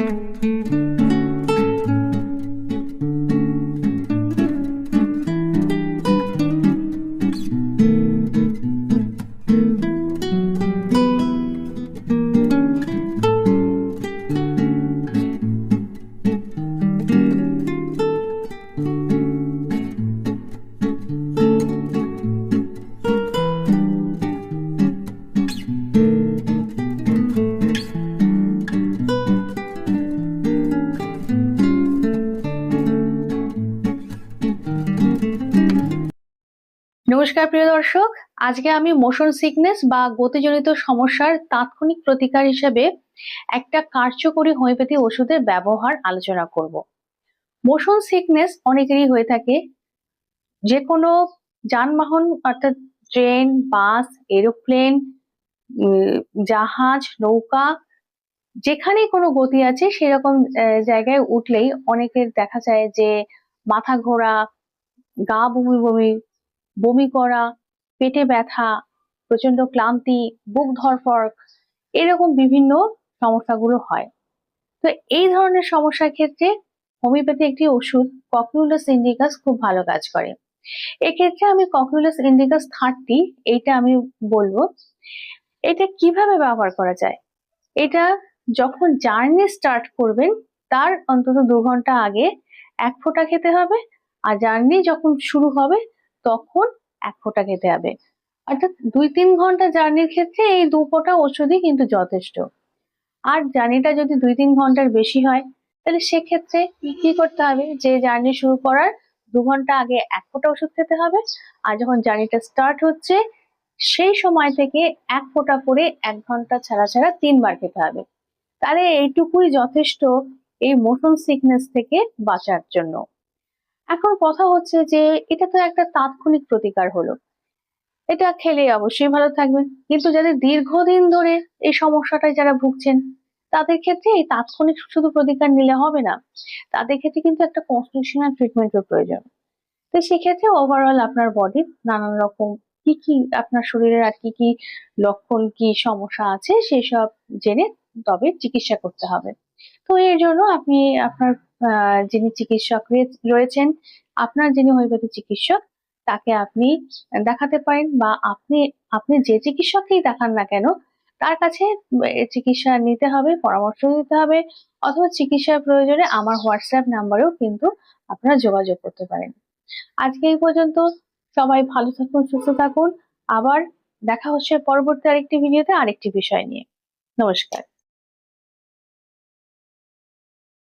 Música নমস্কার, প্রিয় দর্শক। আজকে আমি মোশন সিকনেস বা গতিজনিত সমস্যার তাৎক্ষণিক প্রতিকার হিসেবে একটা কার্যকরী হোমিওপ্যাথি ওষুধের ব্যবহার আলোচনা করব। মোশন সিকনেস অনেকেরই হয়ে থাকে। যে কোনো যানবাহন অর্থাৎ ট্রেন, বাস, এরোপ্লেন জাহাজ, নৌকা, যেখানেই কোনো গতি আছে সেরকম জায়গায় উঠলেই অনেকের দেখা যায় যে মাথা ঘোরা, গা বমি বমি বমি করা, পেটে ব্যথা প্রচণ্ড ক্লান্তি, বুক ধরফর এরকম বিভিন্ন সমস্যাগুলো হয়। তো এই ধরনের সমস্যার ক্ষেত্রে হোমিওপ্যাথি একটি ওষুধ ককিউলাস ইন্ডিকাস খুব ভালো কাজ করে। এক্ষেত্রে আমি ককিউলাস ইন্ডিকাস থার্টি এইটা আমি বলব, এটা কীভাবে ব্যবহার করা যায়? এটা যখন জার্নি স্টার্ট করবেন, তার অন্তত দু ঘণ্টা আগে এক ফোঁটা খেতে হবে, আর জার্নি যখন শুরু হবে তখন এক ফোঁটা খেতে হবে। অর্থাৎ দুই তিন ঘণ্টা জার্নির ক্ষেত্রে এই দু ফোঁটা ওষুধই কিন্তু যথেষ্ট। আর জার্নিটা যদি দুই তিন ঘণ্টার বেশি হয়, তাহলে সেক্ষেত্রে কি করতে হবে? যে জার্নি শুরু করার দু ঘণ্টা আগে এক ফোঁটা ওষুধ খেতে হবে, আর যখন জার্নিটা স্টার্ট হচ্ছে, সেই সময় থেকে এক ফোঁটা করে এক ঘণ্টা ছাড়া ছাড়া তিনবার খেতে হবে। তাহলে এইটুকুই যথেষ্ট এই মোশন সিকনেস থেকে বাঁচার জন্য। এখন কথা হচ্ছে যে এটা তো একটা তাৎক্ষণিক প্রতিকার হলো। এটা খেলে অবশ্যই ভালো থাকবেন। কিন্তু যাদের দীর্ঘদিন ধরে এই সমস্যাটায় যারা ভুগছেন, তাদের ক্ষেত্রে এই তাৎক্ষণিক শুধু প্রতিকার নিলে হবে না। তাদের ক্ষেত্রে কিন্তু একটা কনস্টিটিউশনাল ট্রিটমেন্টের প্রয়োজন। তো সেক্ষেত্রে ওভারঅল আপনার বডির নানান রকম কি কি আপনার শরীরের আর কি কি লক্ষণ, কি সমস্যা আছে সেসব জেনে তবে চিকিৎসা করতে হবে। তো এর জন্য আপনি আপনার যিনি চিকিৎসক রয়ে- রয়েছেন, আপনার যিনি হোমিওপ্যাথি চিকিৎসক, তাকে আপনি দেখাতে পারেন বা আপনি আপনি যে চিকিৎসককেই দেখান না কেন, তার কাছে চিকিৎসা নিতে হবে, পরামর্শ নিতে হবে, অথবা চিকিৎসার প্রয়োজনে আমার হোয়াটসঅ্যাপ নাম্বারেও কিন্তু আপনারা যোগাযোগ করতে পারেন। আজকে এই পর্যন্ত, সবাই ভালো থাকুন, সুস্থ থাকুন, আবার দেখা হচ্ছে পরবর্তী আরেকটি ভিডিওতে আরেকটি বিষয় নিয়ে। নমস্কার।